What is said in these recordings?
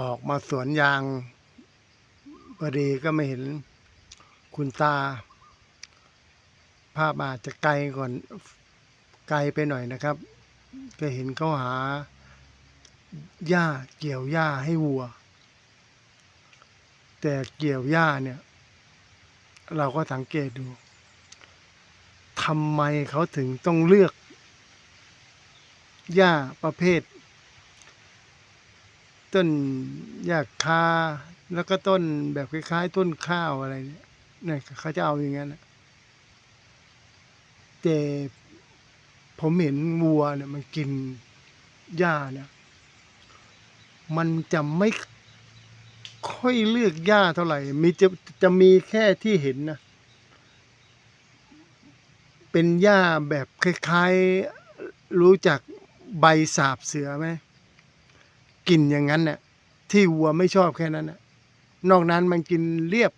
ออกมาสวนยางพอดีก็ไม่เห็นคุณตา ภาพอาจจะไกลก่อนไกลไปหน่อยนะครับก็เห็นเขาหาหญ้าเกี่ยวหญ้าให้วัว แต่เกี่ยวหญ้าเนี่ย เราก็สังเกตดูทำไมเขาถึงต้องเลือกหญ้าประเภท ต้นหญ้าคา แล้วก็ต้นแบบคล้ายๆ ต้นข้าวอะไรเนี่ยเนี่ยเขาจะเอาอย่างนั้นนะแต่ผมเห็นวัวเนี่ยมันกินหญ้าเนี่ยมันจะไม่ค่อยเลือกหญ้าเท่าไหร่ มีจะจะมีแค่ที่เห็นนะ เป็นหญ้าแบบคล้ายๆ รู้จักใบสาบเสือไหม กินอย่างนั้นเนี่ยที่วัวไม่ชอบแค่นั้นน่ะนอกนั้นมันกินเรียบ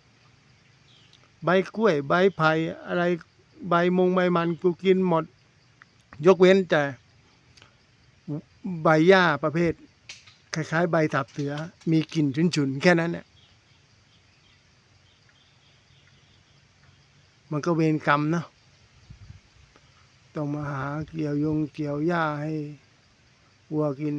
ใบกล้วย ใบไผ่อะไรใบมงใบมันกูกินหมด ยกเว้นแต่ใบหญ้าประเภท คล้าย ๆ ใบสาบเสือ มีกลิ่นฉุนๆ แค่นั้นเนี่ยมันก็เวรกรรมเนาะต้องมาหาเกี่ยวยงเกี่ยวหญ้าให้วัวกิน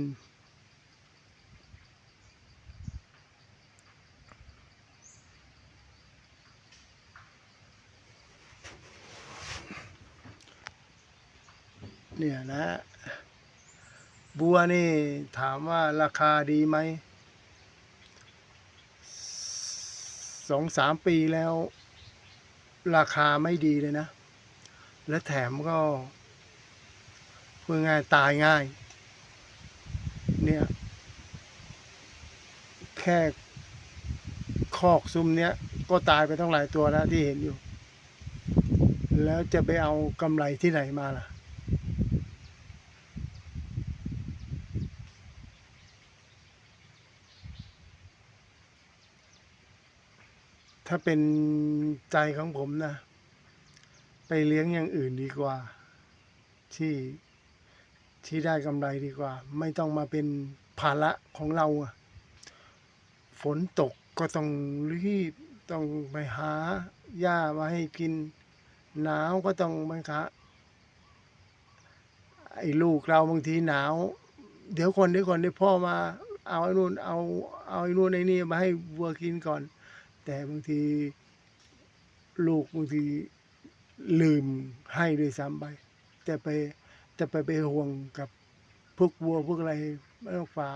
เนี่ยนะบัวนี่ถามว่าราคาดีไหมสองสามปีแล้ว ราคาไม่ดีเลยนะ และแถมก็พูดง่ายตายง่าย เนี่ย แค่คอกซุ้มเนี้ย ก็ตายไปต้องหลายตัวแล้วที่เห็นอยู่ แล้วจะไปเอากำไรที่ไหนมาล่ะ ถ้าเป็นใจของผมนะ ไปเลี้ยงอย่างอื่นดีกว่า ที่ที่ได้กำไรดีกว่า ไม่ต้องมาเป็นภาระของเราฝนตกก็ต้องรีบต้องไปหาหญ้ามาให้กิน หนาวก็ต้องไปหาไอ้ลูกเราบางทีหนาว เดี๋ยวคนเดี๋ยวคนเดี๋ยวพ่อมา เอาไอ้นู่นเอาเอาไอ้นู่นไอ้นี่มาให้วัวกินก่อน แต่บางทีลูกบางทีลืมให้ด้วยซ้ำไปแต่ไปจะไปไปห่วงกับพวกวัวพวกอะไรไม่ต้องฟ้า